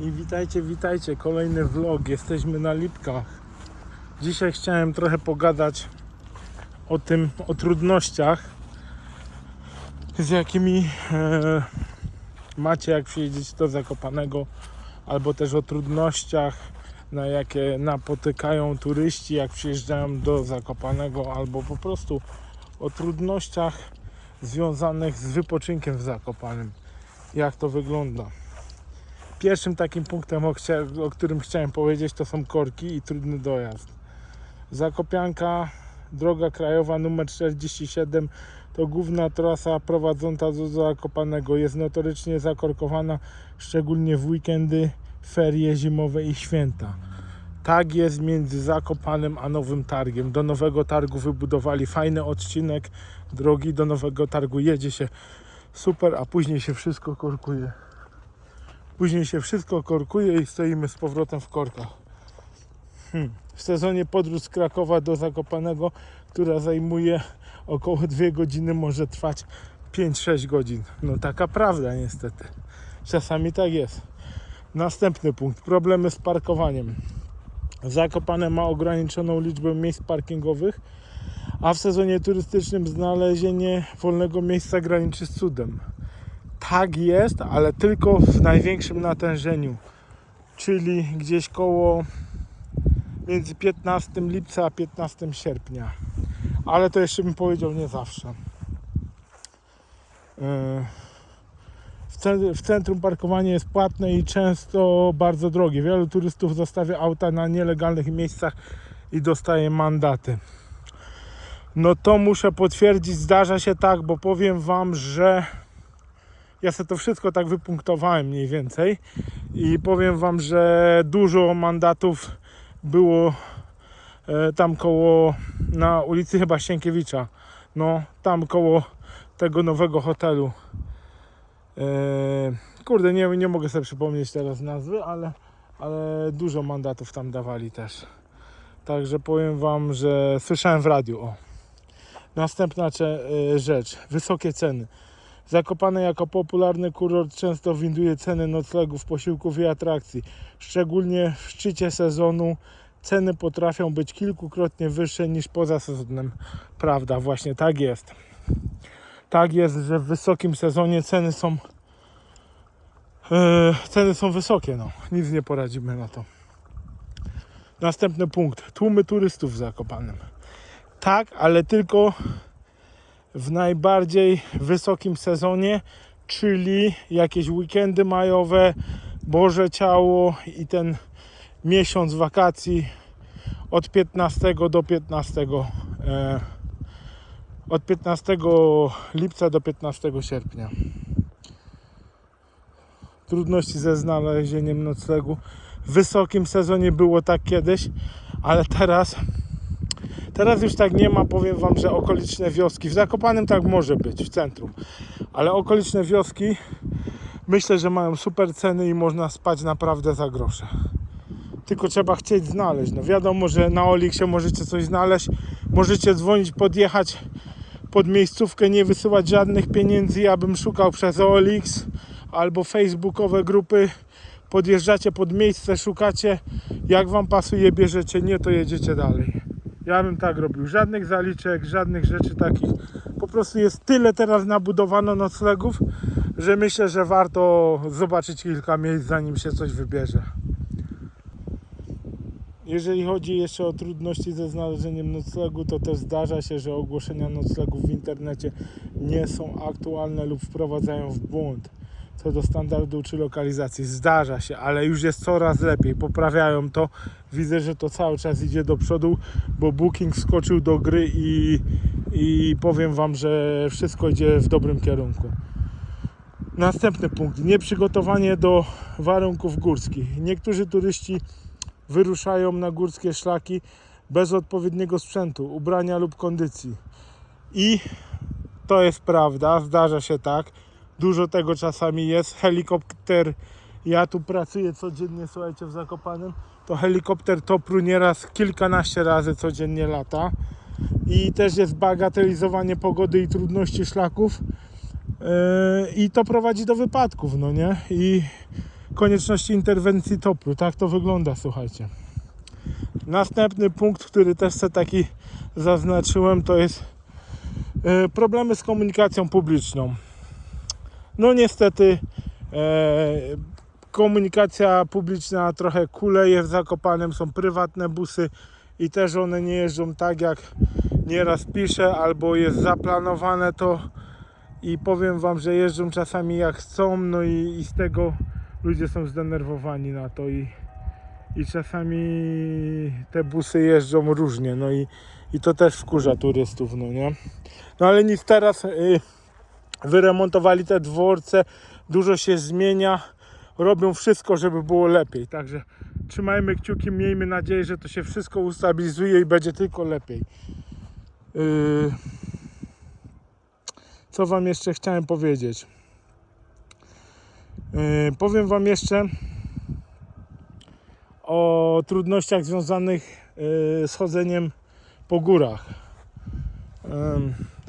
I witajcie, witajcie, kolejny vlog. Jesteśmy na Lipkach. Dzisiaj chciałem trochę pogadać o tym, o trudnościach, z jakimi e, macie, jak przyjedziecie do Zakopanego, albo też o trudnościach, na jakie napotykają turyści, jak przyjeżdżają do Zakopanego, albo po prostu o trudnościach związanych z wypoczynkiem w Zakopanem. Jak to wygląda. Pierwszym takim punktem, o, którym chciałem powiedzieć, to są korki i trudny dojazd. Zakopianka, droga krajowa numer 47 to główna trasa prowadząca do Zakopanego. Jest notorycznie zakorkowana, szczególnie w weekendy, ferie zimowe i święta. Tak jest między Zakopanem a Nowym Targiem. Do Nowego Targu wybudowali fajny odcinek drogi. Do Nowego Targu jedzie się super, a później się wszystko korkuje. Później się wszystko korkuje i stoimy z powrotem w korkach. Hmm. W sezonie podróż z Krakowa do Zakopanego, która zajmuje około 2 godziny, może trwać 5-6 godzin. No taka prawda niestety. Czasami tak jest. Następny punkt. Problemy z parkowaniem. Zakopane ma ograniczoną liczbę miejsc parkingowych, a w sezonie turystycznym znalezienie wolnego miejsca graniczy z cudem. Tak jest, ale tylko w największym natężeniu, czyli gdzieś koło między 15 lipca a 15 sierpnia. Ale to jeszcze bym powiedział nie zawsze. Ce- w centrum parkowanie jest płatne i często bardzo drogie. Wielu turystów zostawia auta na nielegalnych miejscach i dostaje mandaty. No to muszę potwierdzić, zdarza się tak, bo powiem Wam, że ja sobie to wszystko tak wypunktowałem mniej więcej i powiem Wam, że dużo mandatów było e, tam koło, na ulicy chyba Sienkiewicza, no tam koło tego nowego hotelu. E, kurde, nie, nie mogę sobie przypomnieć teraz nazwy, ale, ale dużo mandatów tam dawali też. Także powiem Wam, że słyszałem w radiu o. Następna e, rzecz, wysokie ceny. Zakopane jako popularny kurort często winduje ceny noclegów, posiłków i atrakcji. Szczególnie w szczycie sezonu ceny potrafią być kilkukrotnie wyższe niż poza sezonem. Prawda, właśnie tak jest. Tak jest, że w wysokim sezonie ceny są e, ceny są wysokie, no. Nic nie poradzimy na to. Następny punkt. Tłumy turystów w Zakopanem. Tak, ale tylko w najbardziej wysokim sezonie, czyli jakieś weekendy majowe, Boże Ciało i ten miesiąc wakacji od 15 do 15 e, od 15 lipca do 15 sierpnia. Trudności ze znalezieniem noclegu. W wysokim sezonie było tak kiedyś, ale teraz Teraz już tak nie ma, powiem Wam, że okoliczne wioski. W Zakopanem tak może być, w centrum. Ale okoliczne wioski myślę, że mają super ceny i można spać naprawdę za grosze. Tylko trzeba chcieć znaleźć. No wiadomo, że na Oliksie możecie coś znaleźć. Możecie dzwonić, podjechać pod miejscówkę, nie wysyłać żadnych pieniędzy. Ja bym szukał przez Olix albo facebookowe grupy. Podjeżdżacie pod miejsce, szukacie. Jak Wam pasuje, bierzecie. Nie, to jedziecie dalej. Ja bym tak robił. Żadnych zaliczek, żadnych rzeczy takich. Po prostu jest tyle teraz nabudowano noclegów, że myślę, że warto zobaczyć kilka miejsc, zanim się coś wybierze. Jeżeli chodzi jeszcze o trudności ze znalezieniem noclegu, to też zdarza się, że ogłoszenia noclegów w internecie nie są aktualne lub wprowadzają w błąd co do standardu czy lokalizacji. Zdarza się, ale już jest coraz lepiej. Poprawiają to. Widzę, że to cały czas idzie do przodu, bo Booking skoczył do gry i, i powiem Wam, że wszystko idzie w dobrym kierunku. Następny punkt. Nieprzygotowanie do warunków górskich. Niektórzy turyści wyruszają na górskie szlaki bez odpowiedniego sprzętu, ubrania lub kondycji. I to jest prawda, zdarza się tak. Dużo tego czasami jest. Helikopter, ja tu pracuję codziennie, słuchajcie, w Zakopanem, to helikopter topru nieraz kilkanaście razy codziennie lata. I też jest bagatelizowanie pogody i trudności szlaków. Yy, I to prowadzi do wypadków, no nie? I konieczności interwencji topru. Tak to wygląda, słuchajcie. Następny punkt, który też sobie taki zaznaczyłem, to jest e, problemy z komunikacją publiczną. No niestety e, komunikacja publiczna trochę kuleje w Zakopanem, są prywatne busy i też one nie jeżdżą tak jak nieraz pisze albo jest zaplanowane to i powiem wam, że jeżdżą czasami jak chcą, no i, i z tego ludzie są zdenerwowani na to i, i czasami te busy jeżdżą różnie, no i, i to też wkurza turystów, no nie? No ale nic teraz y, wyremontowali te dworce, dużo się zmienia, robią wszystko, żeby było lepiej, także trzymajmy kciuki, miejmy nadzieję, że to się wszystko ustabilizuje i będzie tylko lepiej. Yy, co Wam jeszcze chciałem powiedzieć? Yy, powiem Wam jeszcze o trudnościach związanych yy, z chodzeniem po górach,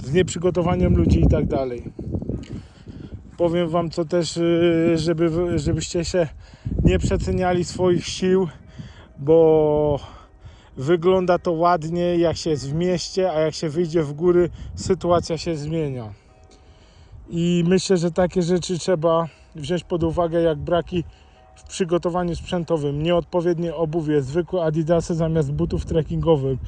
z nieprzygotowaniem ludzi i tak dalej. Powiem Wam co też, yy, żeby, żebyście się nie przeceniali swoich sił, bo wygląda to ładnie jak się jest w mieście, a jak się wyjdzie w góry, sytuacja się zmienia. I myślę, że takie rzeczy trzeba wziąć pod uwagę, jak braki w przygotowaniu sprzętowym, nieodpowiednie obuwie, zwykłe adidasy zamiast butów trekkingowych,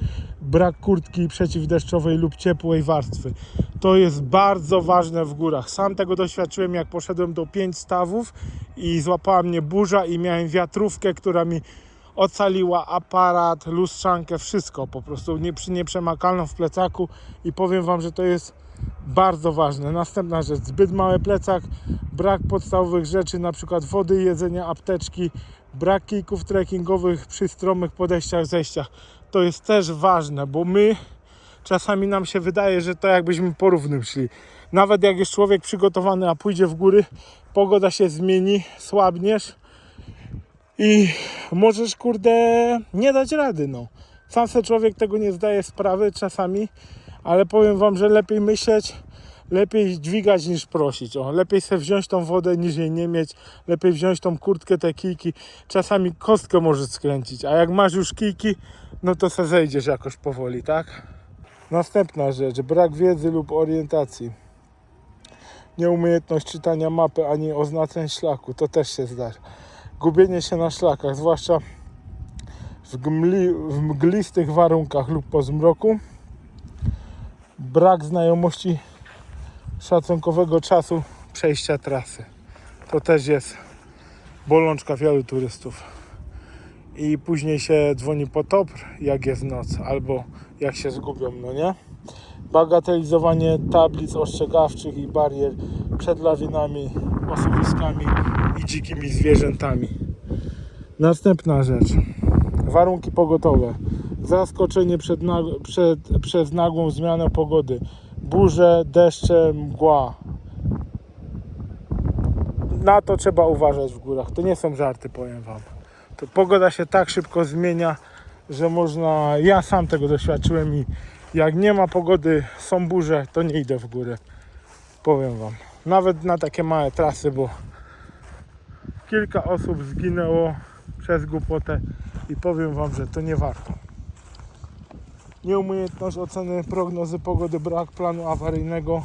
brak kurtki przeciwdeszczowej lub ciepłej warstwy. To jest bardzo ważne w górach. Sam tego doświadczyłem, jak poszedłem do pięć stawów i złapała mnie burza i miałem wiatrówkę, która mi ocaliła aparat, lustrzankę, wszystko po prostu nie, nieprzemakalną w plecaku i powiem Wam, że to jest bardzo ważne. Następna rzecz, zbyt mały plecak, brak podstawowych rzeczy, na przykład wody, jedzenia, apteczki, brak kijków trekkingowych przy stromych podejściach, zejściach. To jest też ważne, bo my czasami nam się wydaje, że to jakbyśmy po równym szli. Nawet jak jest człowiek przygotowany, a pójdzie w góry, pogoda się zmieni, słabniesz i możesz kurde nie dać rady, no. Sam sobie człowiek tego nie zdaje sprawy czasami, ale powiem wam, że lepiej myśleć, lepiej dźwigać niż prosić. O, lepiej sobie wziąć tą wodę niż jej nie mieć, lepiej wziąć tą kurtkę, te kijki. Czasami kostkę możesz skręcić, a jak masz już kijki, no to se zejdziesz jakoś powoli, tak? Następna rzecz, brak wiedzy lub orientacji. Nieumiejętność czytania mapy ani oznaczeń szlaku, to też się zdarza. Gubienie się na szlakach, zwłaszcza w, mglistych warunkach lub po zmroku. Brak znajomości szacunkowego czasu przejścia trasy. To też jest bolączka wielu turystów. I później się dzwoni po topr, jak jest noc, albo jak się zgubią, no nie? Bagatelizowanie tablic ostrzegawczych i barier przed lawinami, osuwiskami i dzikimi zwierzętami. Następna rzecz. Warunki pogotowe. Zaskoczenie przed, przed, przez nagłą zmianę pogody. Burze, deszcze, mgła. Na to trzeba uważać w górach. To nie są żarty, powiem Wam. To pogoda się tak szybko zmienia, że można. Ja sam tego doświadczyłem i jak nie ma pogody, są burze, to nie idę w górę. Powiem Wam. Nawet na takie małe trasy, bo kilka osób zginęło przez głupotę i powiem Wam, że to nie warto. Nieumiejętność oceny prognozy pogody, brak planu awaryjnego,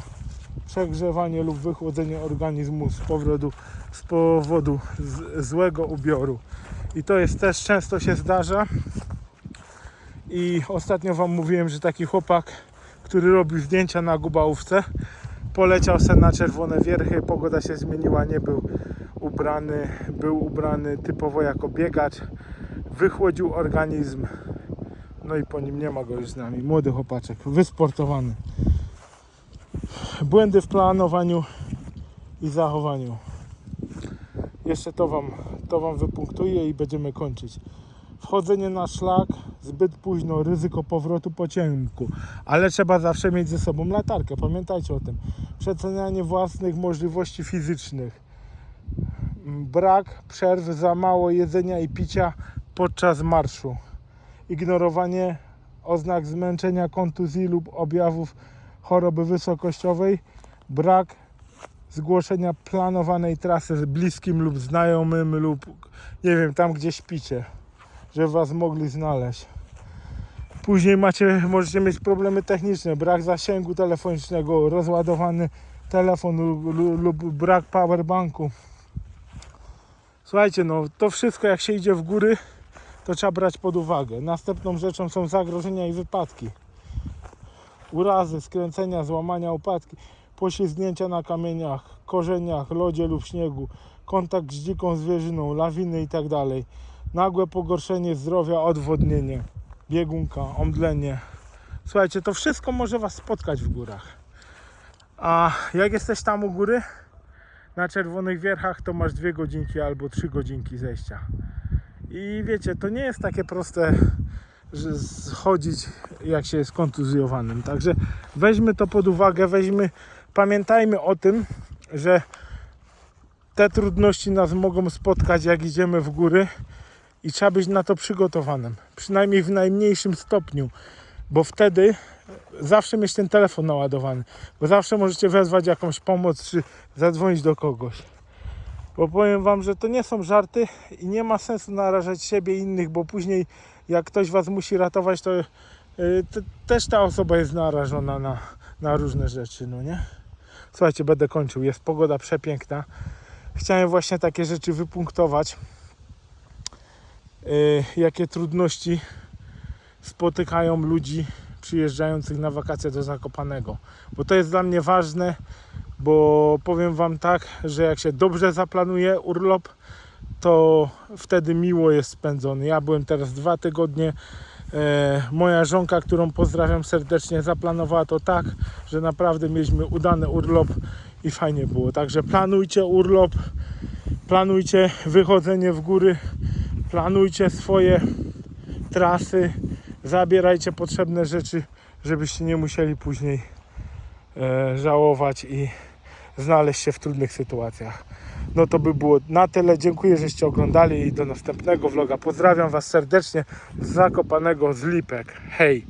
przegrzewanie lub wychłodzenie organizmu z powodu, z powodu z, złego ubioru. I to jest też często się zdarza. I ostatnio Wam mówiłem, że taki chłopak, który robił zdjęcia na Gubałówce, poleciał sen na czerwone wierchy, pogoda się zmieniła, nie był ubrany, był ubrany typowo jako biegacz, wychłodził organizm, no i po nim nie ma go już z nami, młody chłopaczek, wysportowany. Błędy w planowaniu i zachowaniu. Jeszcze to wam, to wam wypunktuję i będziemy kończyć. Wchodzenie na szlak zbyt późno, ryzyko powrotu po ciemku, ale trzeba zawsze mieć ze sobą latarkę, pamiętajcie o tym. Przecenianie własnych możliwości fizycznych. Brak przerw, za mało jedzenia i picia podczas marszu. Ignorowanie oznak zmęczenia, kontuzji lub objawów choroby wysokościowej. Brak zgłoszenia planowanej trasy z bliskim lub znajomym lub nie wiem, tam gdzie śpicie, żeby was mogli znaleźć. Później macie, możecie mieć problemy techniczne, brak zasięgu telefonicznego, rozładowany telefon lub, lub, lub brak powerbanku. Słuchajcie, no to wszystko jak się idzie w góry, to trzeba brać pod uwagę. Następną rzeczą są zagrożenia i wypadki. Urazy, skręcenia, złamania, upadki, poślizgnięcia na kamieniach, korzeniach, lodzie lub śniegu, kontakt z dziką zwierzyną, lawiny itd. Nagłe pogorszenie zdrowia, odwodnienie, biegunka, omdlenie. Słuchajcie, to wszystko może Was spotkać w górach. A jak jesteś tam u góry, na Czerwonych Wierchach, to masz dwie godzinki albo trzy godzinki zejścia. I wiecie, to nie jest takie proste, że schodzić jak się jest kontuzjowanym. Także weźmy to pod uwagę, weźmy, pamiętajmy o tym, że te trudności nas mogą spotkać jak idziemy w góry i trzeba być na to przygotowanym. Przynajmniej w najmniejszym stopniu, bo wtedy zawsze mieć ten telefon naładowany, bo zawsze możecie wezwać jakąś pomoc czy zadzwonić do kogoś. Bo powiem Wam, że to nie są żarty i nie ma sensu narażać siebie i innych, bo później jak ktoś Was musi ratować, to te, też ta osoba jest narażona na, na różne rzeczy, no nie? Słuchajcie, będę kończył. Jest pogoda przepiękna. Chciałem właśnie takie rzeczy wypunktować. Yy, jakie trudności spotykają ludzi przyjeżdżających na wakacje do Zakopanego. Bo to jest dla mnie ważne, bo powiem Wam tak, że jak się dobrze zaplanuje urlop, to wtedy miło jest spędzony. Ja byłem teraz dwa tygodnie. E, moja żonka, którą pozdrawiam serdecznie, zaplanowała to tak, że naprawdę mieliśmy udany urlop i fajnie było. Także planujcie urlop, planujcie wychodzenie w góry, planujcie swoje trasy, zabierajcie potrzebne rzeczy, żebyście nie musieli później żałować i znaleźć się w trudnych sytuacjach. No to by było na tyle. Dziękuję, żeście oglądali i do następnego vloga. Pozdrawiam Was serdecznie z Zakopanego z Lipek. Hej!